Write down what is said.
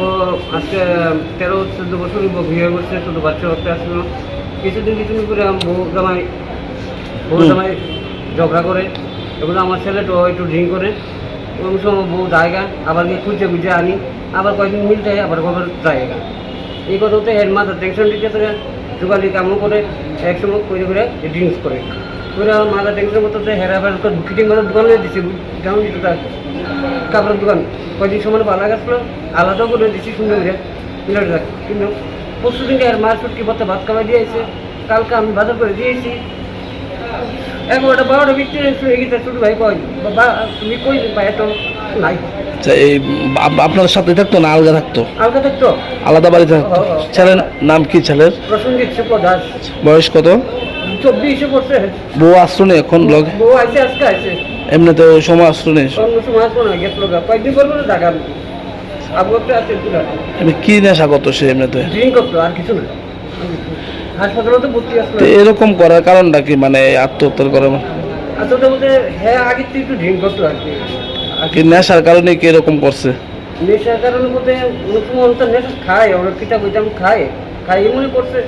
ও আজকে তেরো চোদ্দ বছর বিয়ে করছে ছোটো বাচ্চা বাচ্চা আসলো কিছুদিন কিছুদিন করে বউ জামাই বউ। জামাই ঝগড়া করে এগুলো আমার ছেলেটা একটু ড্রিঙ্ক করে। ওই সময় বউ জায়গা আবার গিয়ে খুঁজে খুঁজে আনি আবার কয়েকদিন মিল যায় আবার খবর জায়গা এই কথাতে হেড মাথা টেনশন দিতে যোগালি কামও করে একসময় করে করে ড্রিঙ্কস করে। করে আমার মাথা মতো হেরা ফেরা ফিটিং করে দোকানে দিচ্ছে যেমন দিতে তার। কাপড়ের দোকান। কয়েকদিন সময় ভালো গেছিল আলাদা করে দিচ্ছি সুন্দর করে মিলার দেখ কিন্তু পরশু দিনকে আর মার ছুটকি পথে ভাত খাওয়াই দিয়েছে কালকে আমি বাজার করে দিয়েছি এগারোটা বারোটা বিক্রি এগিয়ে ছোট ভাই কই বাবা তুমি কই ভাই এত নাই। আচ্ছা এই আপনার সাথে থাকতো না আলগা থাকতো? আলগা থাকতো? আলাদা বাড়িতে থাকতো। ছেলের নাম কি ছেলের? প্রসঙ্গিত দাস বয়স কত? চব্বিশে বউ আসলো না এখন বউ আজকে এমনিতে ওই সময় আসলো সময় না গেছিল কয়েকদিন করব না টাকা আবু আছে পুরা। এমনি কি নেশা করতো সে এমনিতে ড্রিঙ্ক করতো আর কিছু না। হাসপাতালে তো ভর্তি আসলো। এরকম করার কারণটা কি? মানে আত্মহত্যার করে বলতে হ্যাঁ আগে একটু ড্রিঙ্ক করতো আর কি। কি নেশার কারণে কি এরকম করছে? নেশার কারণে বলতে অনেক সময় নেশা খায় অনেক কিতাব খায়। খাই মনে করছে।